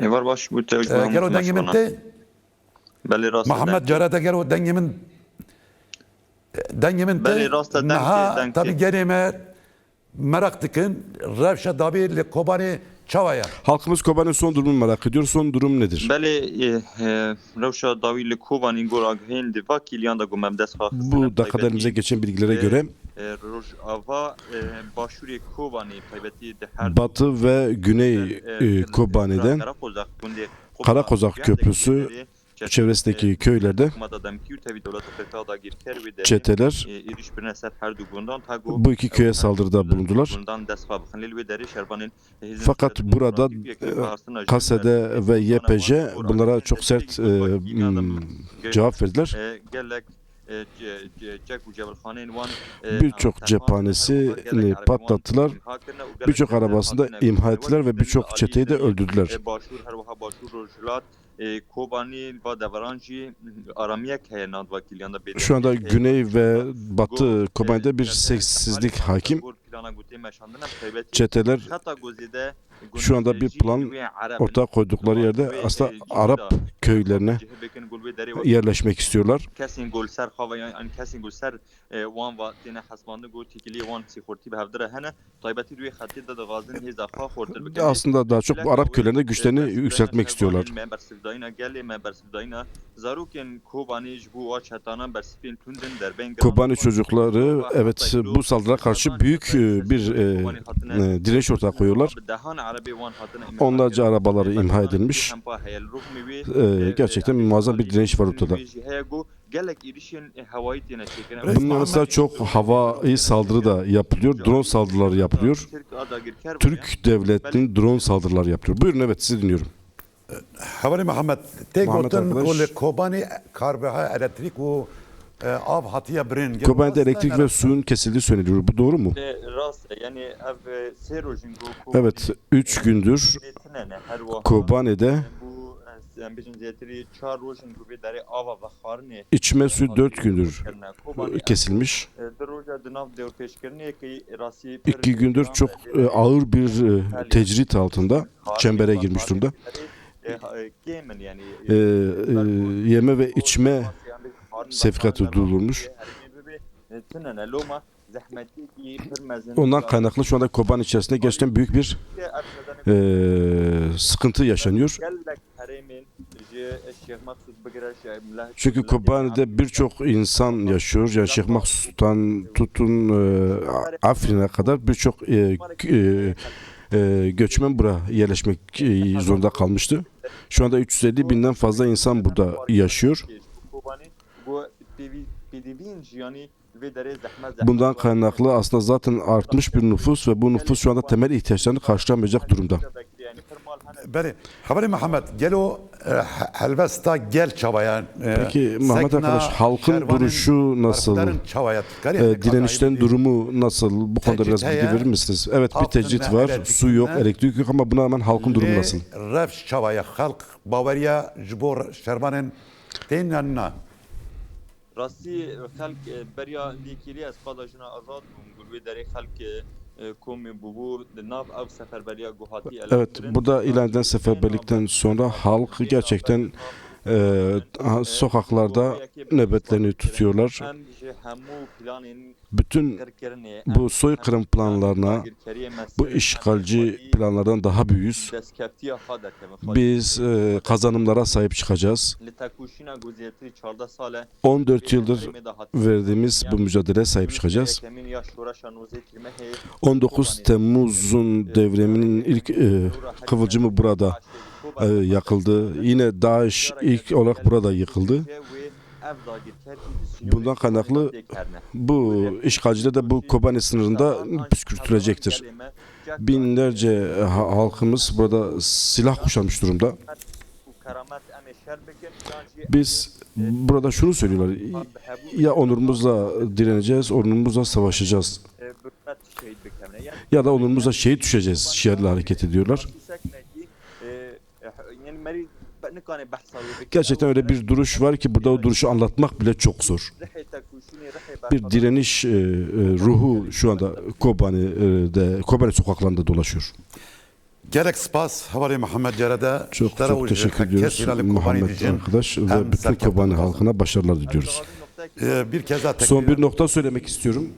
Evar baş bu tevcih Ee, gel o dengimin te Beli rast Muhammed Cerrah'ta gel o dengimin dengimin Beli te rasta denki- naha denki. tabi gelime merak dikin revşe dabi li kobani çavaya. Halkımız Kobani'nin son durumunu merak ediyor. Son durum nedir? Beli revşa davili kuvan gor aghen de vakil yanda gumem des khah. Bu dakikada elimize geçen bilgilere göre De her Batı ve Güney e, Kobani'den Karakozak Köprüsü çevresindeki köylerde çeteler bu iki köye saldırıda bulundular. Fakat burada e, Kase'de ve YPJ bunlara çok sert e, m, cevap verdiler. Birçok cephanesini patlattılar. Birçok arabasında imha ettiler ve birçok çeteyi de öldürdüler. Şu anda Güney ve Batı Kobani'de bir sessizlik hakim. Çeteler şu anda bir plan ortaya koydukları yerde aslında Arap köylerine yerleşmek istiyorlar. e, Aslında daha çok Arap köylerinde güçlerini yükseltmek istiyorlar. Kobani çocukları evet bu saldırıya karşı büyük e, bir e, e, direnç ortaya koyuyorlar. Onlarca arabaları imha edilmiş. E, gerçekten muazzam bir direnç var ortada. Yanı sıra çok havai saldırı da yapılıyor. Drone saldırıları yapılıyor. Türk devletinin drone saldırıları yapıyor. Buyurun evet sizi dinliyorum. Muhammed gotin arkadaş. kol kobani karbeha elektrik ve e, av hatiye Kobani'de orası elektrik ve suyun kesildiği söyleniyor. Bu doğru mu? Evet, üç gündür Kobani'de içme suyu dört gündür kesilmiş. İki gündür çok e, ağır bir e, tecrit altında çembere girmiş durumda. E, e, yeme ve içme sevkiyatı durdurulmuş. Ondan kaynaklı şu anda Kobani içerisinde gerçekten büyük bir e, sıkıntı yaşanıyor. Çünkü Kobani'de birçok insan yaşıyor. Yani Şeyh Maksut'tan tutun e, Afrin'e kadar birçok e, e, göçmen buraya yerleşmek zorunda kalmıştı. Şu anda 350 binden fazla insan burada yaşıyor. Bundan kaynaklı aslında zaten artmış bir nüfus ve bu nüfus şu anda temel ihtiyaçlarını karşılamayacak durumda. Bəli. Xəbəri Məhəmməd, gəl o e, Helvesta gel çabaya. E, Peki Mehmet Sekna, arkadaş halkın Şervan'ın, duruşu nasıl? Çabaya, e, direnişten durumu nasıl? Bu konuda biraz bilgi verir misiniz? Evet bir tecrit var. Su yok, elektrik yok ama buna rağmen halkın durumu nasıl? Revş çabaya halk Bavarya Jbor Şervan'ın teynanına. Rasi halk e, berya vekili espadajına azad bun. Gülbe deri halk Evet, burada ileriden seferberlikten sonra halkı gerçekten e, sokaklarda nöbetlerini tutuyorlar. Bütün bu soykırım planlarına, bu işgalci planlardan daha büyüğüz. Biz e, kazanımlara sahip çıkacağız. 14 yıldır verdiğimiz bu mücadeleye sahip çıkacağız. 19 Temmuz'un devriminin ilk e, kıvılcımı burada e, yakıldı. Yine DAEŞ ilk olarak burada yıkıldı. Bundan kaynaklı Bu işgalciler de bu Kobani sınırında püskürtülecektir. Binlerce ha- halkımız burada silah kuşanmış durumda. Biz burada şunu söylüyorlar. Ya onurumuzla direneceğiz, onurumuzla savaşacağız. Ya da onurumuzla şehit düşeceğiz şiarla hareket ediyorlar. Gerçekten öyle bir duruş var ki burada o duruşu anlatmak bile çok zor. Bir direniş e, e, ruhu şu anda Kobani'de, Kobani sokaklarında dolaşıyor. Gerek spas havari Muhammed Cerede Çok çok teşekkür ediyoruz Muhammed arkadaş ve bütün Kobani halkına başarılar diliyoruz. Ee, bir kez daha Son bir nokta söylemek istiyorum.